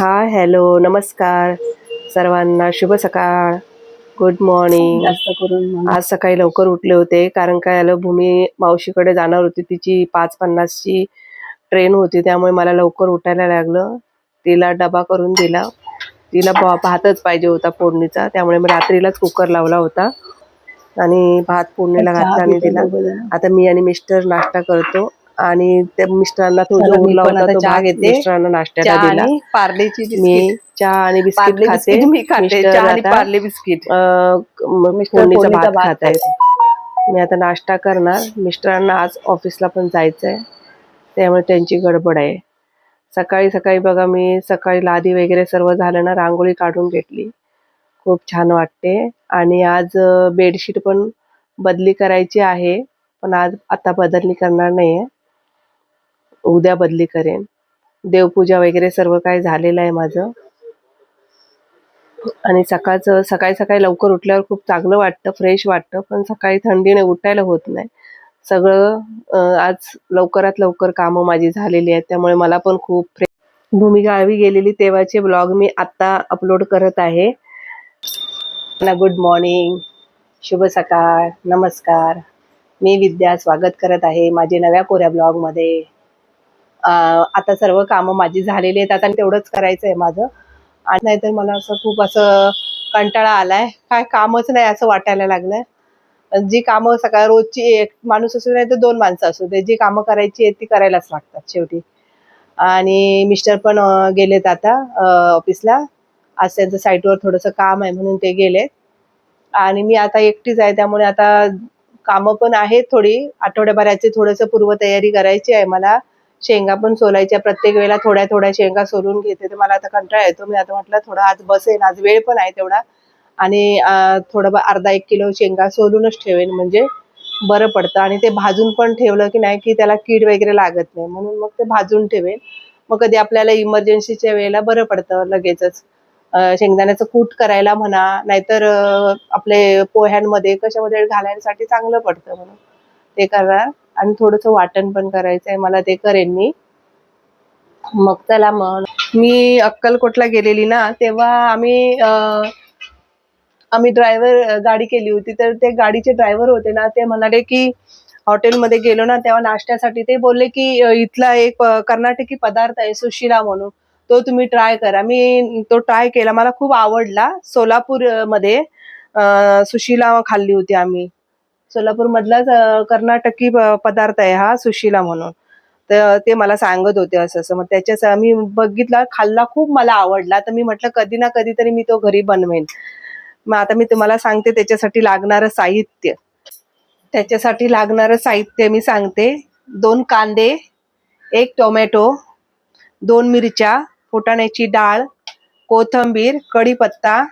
Hi hello नमस्कार सर्वांना. शुभ सकाळ. गुड मॉर्निंग आज सकाळी लवकर उठले होते कारण काय आलं भूमी मावशीकडे जाणार होती. तिची पाच पन्नासची ट्रेन होती त्यामुळे मला लवकर उठायला लागलं. तिला डबा करून दिला. तिला भातच पाहिजे होता फोडणीचा त्यामुळे मी रात्रीलाच कुकर लावला होता. आणि भात फोडणीला चहा घातला आणि दिला. आता मी आणि मिस्टर नाश्ता करतो. आणि त्या मिस्टरांना तो चला, जो मी उरला होता तो घेते. मिस्टरांना नाश्त्याला दिला. पार्लेची मी चहा आणि बिस्किट पार्ले खाते. बिस्किट मी खाते. चहा आणि पार्ले बिस्किट. फोडणीचा भात खात आहेत. मी आता नाश्ता करणार. मिस्टरांना आज ऑफिसला पण जायचंय. त्यामुळे त्यांची गडबड आहे. सकाळी सकाळी बघा मी सकाळी लादी वगैरे सर्व झालं ना रांगोळी काढून घेतली. खूप छान वाटते. आणि आज बेडशीट पण बदली करायची आहे. पण आज आता बदलणी करणार नाहीये. उद्या बदली करेन. देवपूजा वगैरे सर्व काही झालेलं आहे माझं. आणि सकाळचं सकाळी सकाळी लवकर उठल्यावर खूप चांगलं वाटतं फ्रेश वाटतं पण सकाळी थंडीने उठायला होत नाही. सगळं आज लवकरात लवकर कामं माझी झालेली आहेत त्यामुळे मला पण खूप भूमिका भूमी गेलेली. तेव्हाचे ब्लॉग मी आत्ता अपलोड करत आहे. गुड मॉर्निंग शुभ सकाळ नमस्कार. मी विद्या स्वागत करत आहे माझे नव्या कोऱ्या ब्लॉगमध्ये आता सर्व कामं माझी झालेली आहेत आता तेवढंच करायचं आहे माझं. आणि नाहीतर मला असं खूप असं कंटाळा आलाय. काय कामच नाही असं वाटायला लागलंय. जी कामं सकाळ रोजची एक माणूस असू नाही तर दोन माणसं असू दे जी कामं करायची आहेत ती करायलाच लागतात शेवटी. आणि मिस्टर पण गेलेत आता ऑफिसला. आज त्यांचं साईटवर थोडंसं काम आहे म्हणून ते गेलेत. आणि मी आता एकटीच आहे त्यामुळे आता कामं पण आहेत थोडी. आठवड्याभराची थोडंसं पूर्वतयारी करायची आहे मला. शेंगा पण सोलायच्या प्रत्येक वेळेला थोड्या थोड्या शेंगा सोलून घेते. तर मला आता कंटाळा येतो. मी आता म्हटलं थोडा आज बसेन आज वेळ पण आहे तेवढा. आणि थोडं अर्धा एक किलो शेंगा सोलूनच ठेवेन. म्हणजे बरं पडतं. आणि ते भाजून पण ठेवलं की नाही की त्याला कीड वगैरे लागत नाही. म्हणून मग ते भाजून ठेवेन. मग कधी आपल्याला इमर्जन्सीच्या वेळेला बरं पडतं लगेचच. शेंगदाण्याचं कूट करायला म्हणा नाहीतर आपले पोह्यांमध्ये कशामध्ये घालायसाठी चांगलं पडतं म्हणून. ते करणार आणि थोडंसं वाटण पण करायचं आहे मला ते करेन मी. मग चला मग. मी अक्कलकोटला गेलेली ना तेव्हा आम्ही आम्ही ड्रायव्हर गाडी केली होती. तर ते गाडीचे ड्रायव्हर होते ना ते म्हणाले की हॉटेलमध्ये गेलो ना तेव्हा नाश्त्यासाठी ते बोलले की इथला एक कर्नाटकी पदार्थ आहे सुशिला म्हणून. तो तुम्ही ट्राय करा. मी तो ट्राय केला. मला खूप आवडला. सोलापूरमध्ये सुशिला खाल्ली होती आम्ही. सोलापूर मधलाच कर्नाटकी प- पदार्थ आहे हा सुशिला म्हणून. तर ते मला सांगत होते असं असं. मग त्याच्याच मी बघितला खाल्ला खूप मला आवडला. तर मी म्हटलं कधी ना कधीतरी मी तो घरी बनवेन. मग आता मी तुम्हाला सांगते त्याच्यासाठी लागणारं साहित्य. त्याच्यासाठी लागणारं साहित्य मी सांगते. दोन कांदे एक टोमॅटो दोन मिरच्या फुटाण्याची डाळ कोथंबीर कढीपत्ता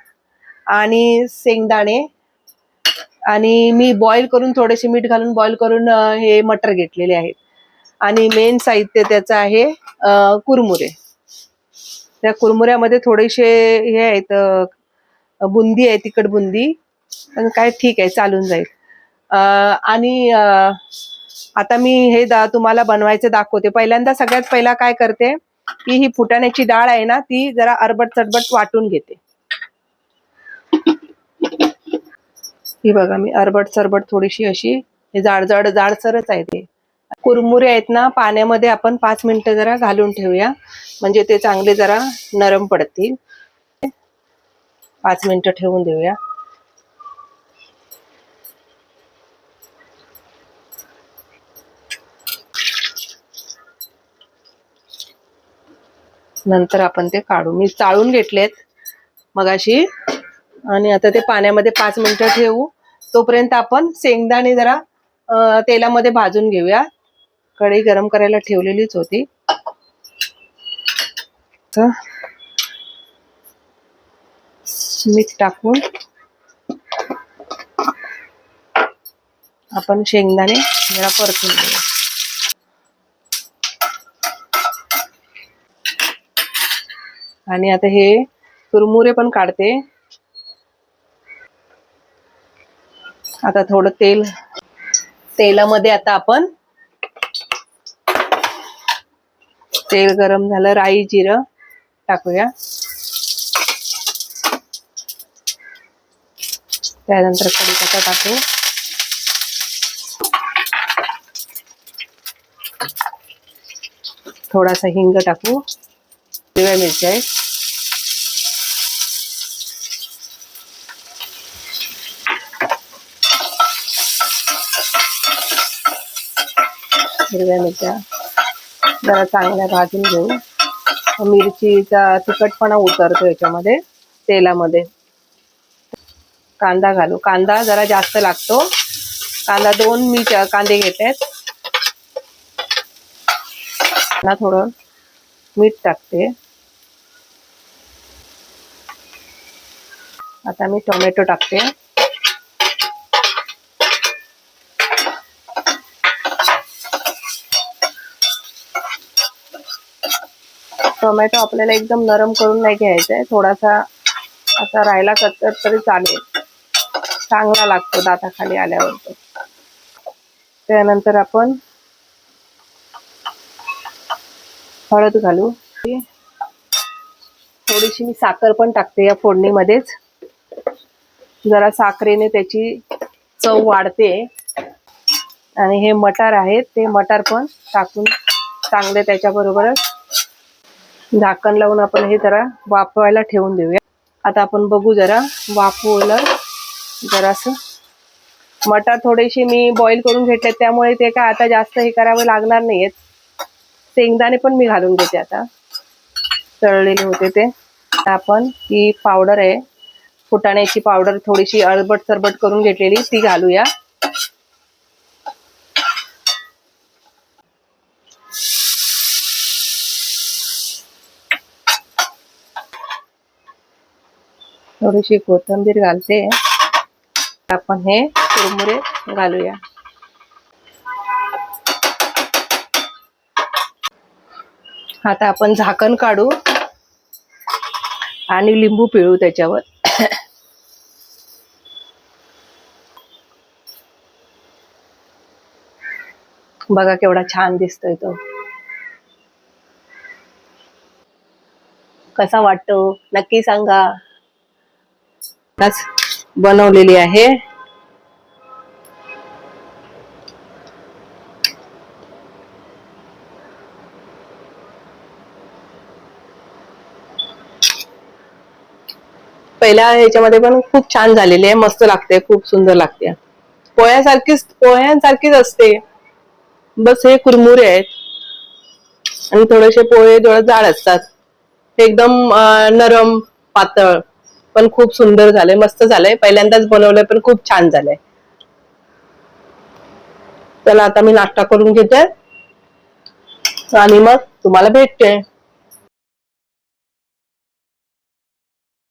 आणि शेंगदाणे आणि मी बॉईल करून थोडेसे मीठ घालून बॉईल करून हे मटर घेतलेले आहेत. आणि मेन साहित्य त्याचं आहे कुरमुरे. त्या कुरमुऱ्यामध्ये थोडेसे हे आहेत बुंदी आहे तिखट बुंदी. पण काय ठीक आहे चालून जाईल. आणि आता मी हे दा तुम्हाला बनवायचं दाखवते. पहिल्यांदा सगळ्यात पहिला काय करते की ही फुटाण्याची डाळ आहे ना ती जरा अरबट चटबट वाटून घेते. ही बघा मी अरबट सरबट थोडीशी अशी हे जाड जाड जाडसरच आहे ते. कुरमुरे आहेत ना पाण्यामध्ये आपण पाच मिनिटं जरा घालून ठेवूया. म्हणजे ते चांगले जरा नरम पडतील. पाच मिनिटं ठेवून देऊया. नंतर आपण ते काढू. मी चाळून घेतलेत. मगाशी आणि आता ते पाण्यामध्ये पाच मिनिटं ठेवू. तोपर्यंत आपण शेंगदाणे जरा तेलामध्ये भाजून घेऊया. कढई गरम करायला ठेवलेलीच होती. मीठ टाकून आपण शेंगदाणे जरा परतून घेऊ आणि आता हे कुरमुरे पण काढते. आता थोडं तेल तेलामध्ये आता आपण तेल गरम झालं राई जिरं टाकूया. त्यानंतर कढीपत्ता टाकू. थोडासा हिंग टाकू. हिरव्या मिरच्या आहेत. हिरव्या मिरच्या. जरा चांगल्या भाजून घेऊ. मिरचीचा तिखटपणा उतरतो याच्यामध्ये तेलामध्ये. कांदा घालू. कांदा जरा जास्त लागतो. कांदा दोन मी कांदे घेत. ना थोडं मीठ टाकते. आता मी टोमॅटो टाकते. टोमॅटो आपल्याला एकदम नरम करून नाही घ्यायचा आहे थोडासा असा राहिला कच्चा तरी चालेल. चांगला लागतो दाताखाली आल्यावर तो. त्यानंतर आपण हळद घालू. थोडीशी मी साखर पण टाकते या फोडणीमध्येच. जरा साखरेने त्याची चव वाढते. आणि हे मटार आहेत ते मटार पण टाकून चांगले त्याच्याबरोबरच झाकण लावून आपण हे जरा वाफवायला ठेवून देऊया. आता आपण बघू जरा वाफवलं जरासं. मटार थोडेसे मी बॉईल करून घेतले त्यामुळे ते काय आता जास्त हे करावं लागणार नाहीयेत. शेंगदाणे पण मी घालून घेते आता. तळलेले होते ते. आता आपण ही पावडर आहे. फुटाण्याची पावडर थोडीशी अळबट सरबट करून घेतलेली ती घालूया. थोडीशी कोथिंबीर घालते. आपण हे कुरमुरे घालूया. आता आपण झाकण काढू आणि लिंबू पिळू त्याच्यावर. बघा केवढा छान दिसतोय तो. कसा वाटतो? नक्की सांगा. बनवलेली आहे. पहिल्या ह्याच्यामध्ये पण खूप छान झालेली आहे. मस्त लागते खूप सुंदर लागते. पोह्यासारखीच पोह्यांसारखीच असते. बस हे कुरमुरे आहेत. आणि थोडेसे पोहे थोडं जाड असतात. एकदम नरम पातळ. पण खूप सुंदर झालंय मस्त झालंय. पहिल्यांदाच बनवलंय पण खूप छान झालंय. चला आता मी नाश्ता करून घेते. आणि मग तुम्हाला भेटते.